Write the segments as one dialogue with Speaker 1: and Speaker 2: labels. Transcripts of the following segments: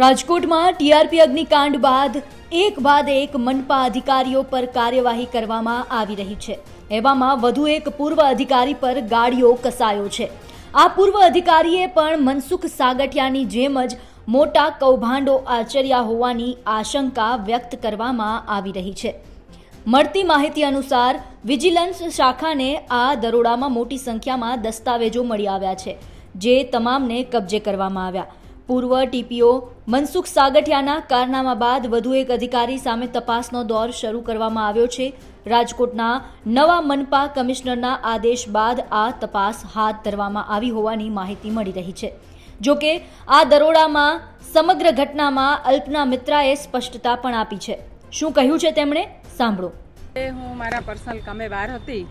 Speaker 1: રાજકોટમાં ટીઆરપી અગ્નિકાંડ બાદ એક બાદ એક મનપા અધિકારીઓ પર કાર્યવાહી કરવામાં આવી રહી છે. એવામાં વધુ એક પૂર્વ અધિકારી પર ગાડીઓ કસાયો છે. આ પૂર્વ અધિકારીએ પણ મનસુખ સાગઠિયાની જેમ જ મોટા કૌભાંડો આચર્યા હોવાની આશંકા વ્યક્ત કરવામાં આવી રહી છે. મળતી માહિતી અનુસાર વિજિલન્સ શાખાને આ દરોડામાં મોટી સંખ્યામાં દસ્તાવેજો મળી આવ્યા છે, જે તમામને કબજે કરવામાં આવ્યા. પૂર્વ ટીપીઓ મનસુખ સાગઠિયાના કારનામા બાદ વધુ એક અધિકારી સામે તપાસનો દોર શરૂ કરવામાં આવ્યો છે. રાજકોટના નવા મનપા કમિશનરના આદેશ બાદ આ તપાસ હાથ ધરવામાં આવી હોવાની માહિતી મળી રહી છે. જોકે આ દરોડામાં સમગ્ર ઘટનામાં અલ્પના મિત્રાએ સ્પષ્ટતા પણ આપી છે. શું કહ્યું છે તેમણે? સાંભળો.
Speaker 2: હું મારા પર્સનલ કામે બહાર હતી.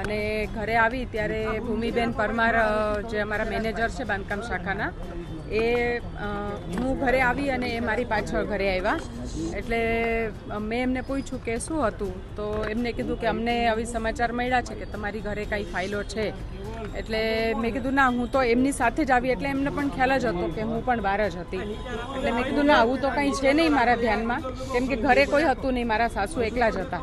Speaker 2: અને ઘરે આવી ત્યારે ભૂમિબેન પરમાર જે અમારા મેનેજર છે બાંધકામ શાખાના, એ હું ઘરે આવી અને એ મારી પાછળ ઘરે આવ્યા. એટલે મેં એમને પૂછ્યું કે શું હતું? તો એમને કીધું કે અમને આવી સમાચાર મળ્યા છે કે તમારી ઘરે કાંઈ ફાઇલો છે. એટલે મેં કીધું, ના, હું તો એમની સાથે જ આવી. એટલે એમને પણ ખ્યાલ જ હતો કે હું પણ બહાર જ હતી. એટલે મેં કીધું, ના, આવું તો કંઈ છે નહીં મારા ધ્યાનમાં. કેમ કે ઘરે કોઈ હતું નહીં, મારા સાસુ એકલા જ હતા.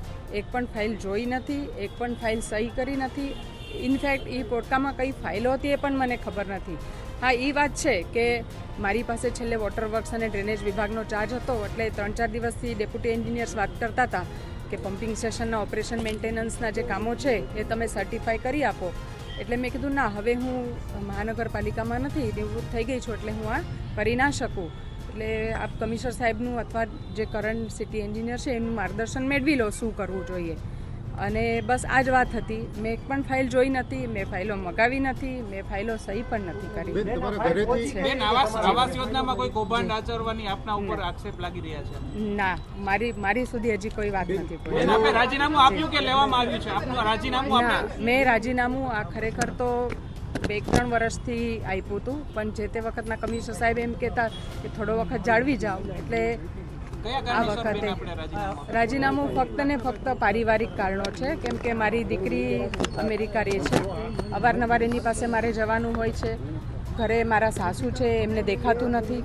Speaker 2: એક પણ ફાઇલ જોઈ નથી, એક પણ ફાઇલ સહી કરી નથી. ઇનફેક્ટ એ પોટકામાં કઈ ફાઇલો હતી એ પણ મને ખબર નથી. હા એ વાત છે કે મારી પાસે છેલ્લે વોટર વર્ક્સ અને ડ્રેનેજ વિભાગનો ચાર્જ હતો, એટલે ત્રણ ચાર દિવસથી ડેપ્યુટી એન્જિનિયર્સ વાત કરતા હતા કે પમ્પિંગ સ્ટેશનના ઓપરેશન મેન્ટેનન્સના જે કામો છે એ તમે સર્ટિફાઈ કરી આપો. એટલે મેં કીધું, ના, હવે હું મહાનગરપાલિકામાં નથી, નિવૃત્ત થઈ ગઈ છું, એટલે હું આ કરી ના શકું. એટલે આપ કમિશનર સાહેબનું અથવા જે કરંટ સિટી એન્જિનિયર છે એનું માર્ગદર્શન મેળવી લો શું કરવું જોઈએ. અને બસ આ જ વાત હતી. મેં એક પણ ફાઇલ જોઈ નથી મેં ફાઇલો મગાવી નથી મેં ફાઇલો સહી પણ નથી કરી.
Speaker 3: બેન તમારા ઘરેથી
Speaker 2: છે.
Speaker 4: આવાસ આવાસ યોજનામાં કોઈ કૌભાંડ આચરવાની આપના ઉપર આક્ષેપ લાગી રહ્યા છે?
Speaker 2: ના મારી મારી સુધી હજી કોઈ વાત નથી પડી.
Speaker 4: રાજીનામું આપ્યું કે લેવામાં આવ્યું છે? આપનું રાજીનામું
Speaker 2: મેં રાજીનામું આ ખરેખર તો બે ત્રણ વર્ષથી આપ્યું હતું. પણ જે તે વખતના કમિશનર સાહેબ એમ કહેતા કે થોડો વખત જાળવી જાઓ. એટલે આ વખતે
Speaker 4: રાજીનામું
Speaker 2: ફક્ત ને ફક્ત પારિવારિક કારણો છે. કેમ કે મારી દીકરી અમેરિકા રહે છે. અવારનવાર એની પાસે મારે જવાનું હોય છે. ઘરે મારા સાસુ છે એમને દેખાતું નથી.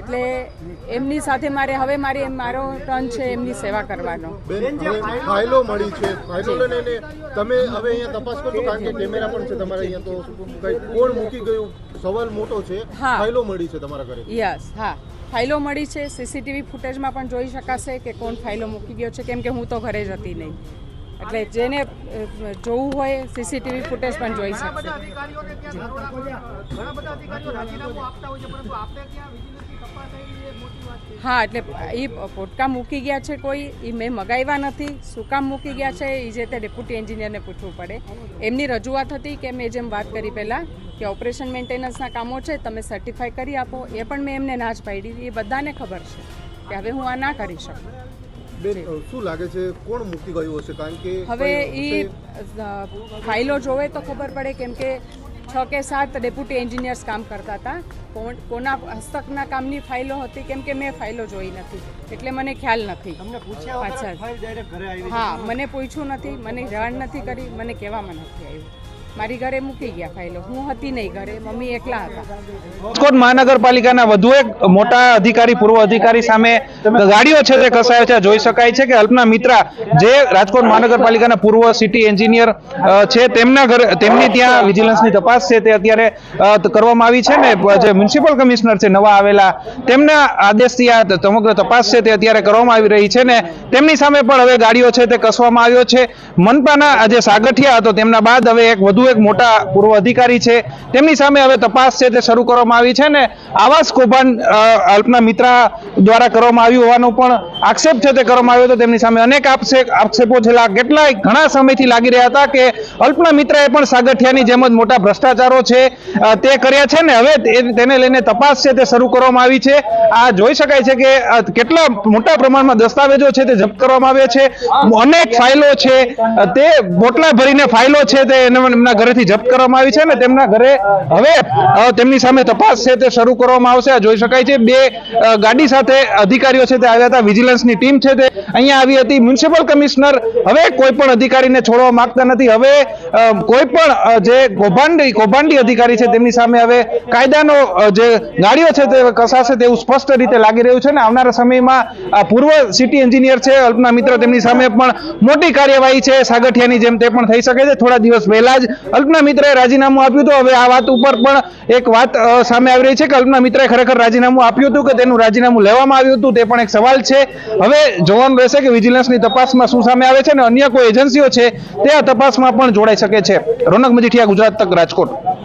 Speaker 2: એટલે એમની સાથે મારે હવે મારે મારો ટર્ન છે એમની સેવા કરવાનો.
Speaker 3: ફાઇલો મળી છે ફાઇલો લઈને તમે હવે અહીંયા તપાસ કરો કારણ કે કેમેરા પણ છે તમારે અહીંયા તો કઈ કોણ મૂકી ગયું? સવાલ મોટો છે. ફાઇલો મળી છે તમારા ઘરે?
Speaker 2: યસ હા. ફાઇલો મળી છે સીસીટીવી ફૂટેજમાં પણ જોઈ શકાશે કે કોણ ફાઇલો મૂકી ગયો છે કેમ કે હું તો ઘરે જ હતી નહીં. એટલે જેને જોવું હોય સીસીટીવી ફૂટેજ પણ જોઈ શકશે. હા એટલે એ પોટકા મૂકી ગયા છે કોઈ એ મેં મગાવ્યા નથી. શું કામ મૂકી ગયા છે એ જે તે ડેપ્યુટી એન્જિનિયરને પૂછવું પડે. એમની રજૂઆત હતી કે મેં જેમ વાત કરી પહેલાં કે ઓપરેશન મેન્ટેનન્સના કામો છે તમે સર્ટિફાઈ કરી આપો. એ પણ મેં એમને ના જ પાડી. એ બધાને ખબર છે કે હવે હું આ ના કરી શકું.
Speaker 3: બેન શું લાગે છે કોણ મૂકી ગયું હશે? કારણ કે
Speaker 2: હવે એ ફાઇલો જોવે તો ખબર પડે કેમ કે છ કે સાત ડેપ્યુટી એન્જિનિયર્સ કામ કરતા હતા. કોણ કોના હસ્તકના કામની ફાઇલો હતી કેમ કે મેં ફાઇલો જોઈ નથી. એટલે મને ખ્યાલ નથી. પાછળ. હા મને પૂછ્યું નથી મને જાણ નથી કરી મને કહેવામાં નથી આવ્યું. મારી ઘરે મૂકી ગયા ફાઇલો. હું હતી નહીં ઘરે, મમ્મી એકલા હતા.
Speaker 5: રાજકોટ મહાનગરપાલિકાના વધુ એક મોટા અધિકારી, પૂર્વ અધિકારી સામે ગાડીઓ છે તે કસાયો છે. જોઈ શકાય છે કે અલ્પના મિત્રા જે રાજકોટ મહાનગરપાલિકાના પૂર્વ સિટી એન્જિનિયર છે તેમના ઘરે, તેમની ત્યાં વિજિલન્સની તપાસ છે તે અત્યારે કરવામાં આવી છે ને જે મ્યુનિસિપલ કમિશનર છે નવા આવેલા, તેમના આદેશથી આ સમગ્ર તપાસ છે તે અત્યારે કરવામાં આવી રહી છે ને, તેમની સામે પણ હવે ગાડીઓ છે તે કસવામાં આવ્યો છે. મનપાના આજે સાગઠિયા હતો, તેમના બાદ હવે એક વધુ એક મોટા પૂર્વ અધિકારી છે. તેમની સામે હવે તપાસ છે તે શરૂ કરવામાં આવી છે ને આવાસ કૌભાંડ અલ્પના મિત્રા દ્વારા કરવામાં આવ્યું હોવાનો પણ આક્ષેપ છે તે કરવામાં આવ્યો હતો. તેમની સામે અનેક આક્ષેપ છેલ્લા કેટલાય ઘણા સમયથી લાગી રહ્યા હતા કે અલ્પના મિત્રાએ પણ સાગઠિયાની જેમ જ મોટા ભ્રષ્ટાચારો છે તે કર્યા છે ને હવે તેને લઈને તપાસ છે તે શરૂ કરવામાં આવી છે. આ જોઈ શકાય છે કે કેટલા મોટા પ્રમાણમાં દસ્તાવેજો છે તે જપ્ત કરવામાં આવ્યા છે. અનેક ફાઇલો છે તે બોટલા ભરીને ફાઇલો છે તે એના- ઘરેથી જપ્ત કરવામાં આવી છે અને તેમના ઘરે હવે તેમની સામે તપાસ છે, તે શરૂ કરવામાં આવશે. આ જોઈ શકાય છે, બે ગાડી સાથે અધિકારીઓ છે તે આવ્યા હતા. વિજિલન્સની ટીમ છે તે અહીંયા આવી હતી. મ્યુનિસિપલ કમિશનર હવે કોઈ પણ અધિકારીને છોડવા માંગતા નથી. હવે કોઈ પણ જે કૌભાંડી કૌભાંડી અધિકારી છે તેમની સામે હવે કાયદાનો જે ગાડીઓ છે તે કસાશે તેવું સ્પષ્ટ રીતે લાગી રહ્યું છે ને આવનારા સમયમાં પૂર્વ સિટી એન્જિનિયર છે, અલ્પના મિત્ર તેમની સામે પણ મોટી કાર્યવાહી છે. સાગઠિયાની જેમ તે પણ થઈ શકે છે. થોડા દિવસ પહેલા જ અલ્પના મિત્રએ રાજીનામું આપ્યું હતું. હવે આ વાત ઉપર પણ એક વાત સામે આવી રહી છે કે અલ્પના મિત્રએ ખરેખર રાજીનામું આપ્યું હતું કે તેનું રાજીનામું લેવામાં આવ્યું હતું તે પણ એક સવાલ છે. હવે જોવાનું રહેશે કે વિજિલન્સની તપાસમાં શું સામે આવે છે અને અન્ય કોઈ એજન્સીઓ છે તે આ તપાસમાં પણ જોડાઈ શકે છે. રોનક મજીઠિયા, ગુજરાત તક રાજકોટ.